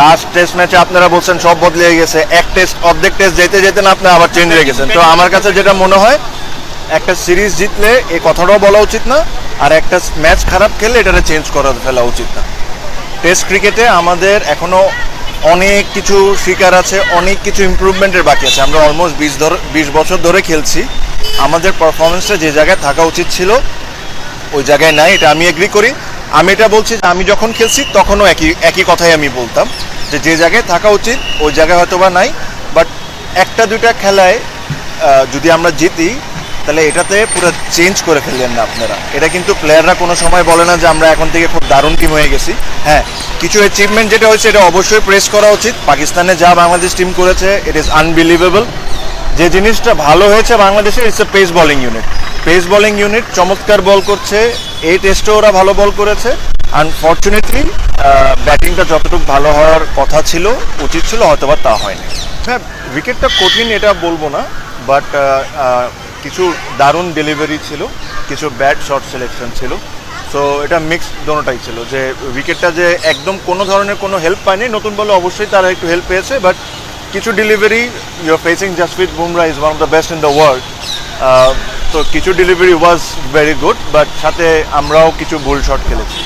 Last test ম্যাচে আপনারা বলছেন সব বদলে গেছে। এক টেস্ট অর্ধেক টেস্ট যেতে যেতে না আপনি আবার চেঞ্জ হয়ে গেছেন। তো আমার কাছে যেটা মনে হয়, একটা সিরিজ জিতলে এই কথাটাও বলা উচিত না, আর একটা ম্যাচ খারাপ খেললে এটাকে চেঞ্জ করা ফেলা উচিত না। টেস্ট ক্রিকেটে আমাদের এখনও অনেক কিছু শিকার আছে, অনেক কিছু ইমপ্রুভমেন্টের বাকি আছে। আমরা অলমোস্ট বিশ ধর, বিশ বছর ধরে খেলছি। আমাদের পারফরমেন্সটা যে জায়গায় থাকা উচিত ছিল, ওই জায়গায় নাই, এটা আমি এগ্রি করি। আমি এটা বলছি যে আমি যখন খেলছি, তখনও একই একই কথাই আমি বলতাম যে যে জায়গায় থাকা উচিত, ওই জায়গায় হয়তো বা নাই। বাট একটা, দুইটা খেলায় যদি আমরা জিতি, তাহলে এটাতে পুরো চেঞ্জ করে ফেললেন না আপনারা। এটা কিন্তু প্লেয়াররা কোনো সময় বলে না যে আমরা এখন থেকে খুব দারুণ টিম হয়ে গেছি। হ্যাঁ কিছু অ্যাচিভমেন্ট যেটা হয়েছে, এটা অবশ্যই প্রেস করা উচিত। পাকিস্তানে যা বাংলাদেশ টিম করেছে ইট ইজ আনবিলিভেবল যে জিনিসটা ভালো হয়েছে বাংলাদেশের it's a pace bowling unit pace bowling unit চমৎকার বল করছে এই টেস্টে ওরা ভালো বল করেছে। আনফর্চুনেটলি ব্যাটিংটা যতটুকু ভালো হওয়ার কথা ছিল, উচিত ছিল হয়তো বা তা হয়নি। হ্যাঁ উইকেটটা কঠিন এটা বলব না বাট কিছু দারুণ ডেলিভারি ছিল, কিছু ব্যাড শর্ট সিলেকশন ছিল। সো এটা মিক্স দোনোটাই ছিল, যে উইকেটটা যে একদম কোনো ধরনের কোনো হেল্প পায়নি, নতুন বলে অবশ্যই তারা একটু হেল্প পেয়েছে বাট কিছু delivery you're facing Jasprit Bumrah is one of the best in the world তো কিছু delivery was very good but সাথে আমরাও কিছু ভুল শট খেলেছি।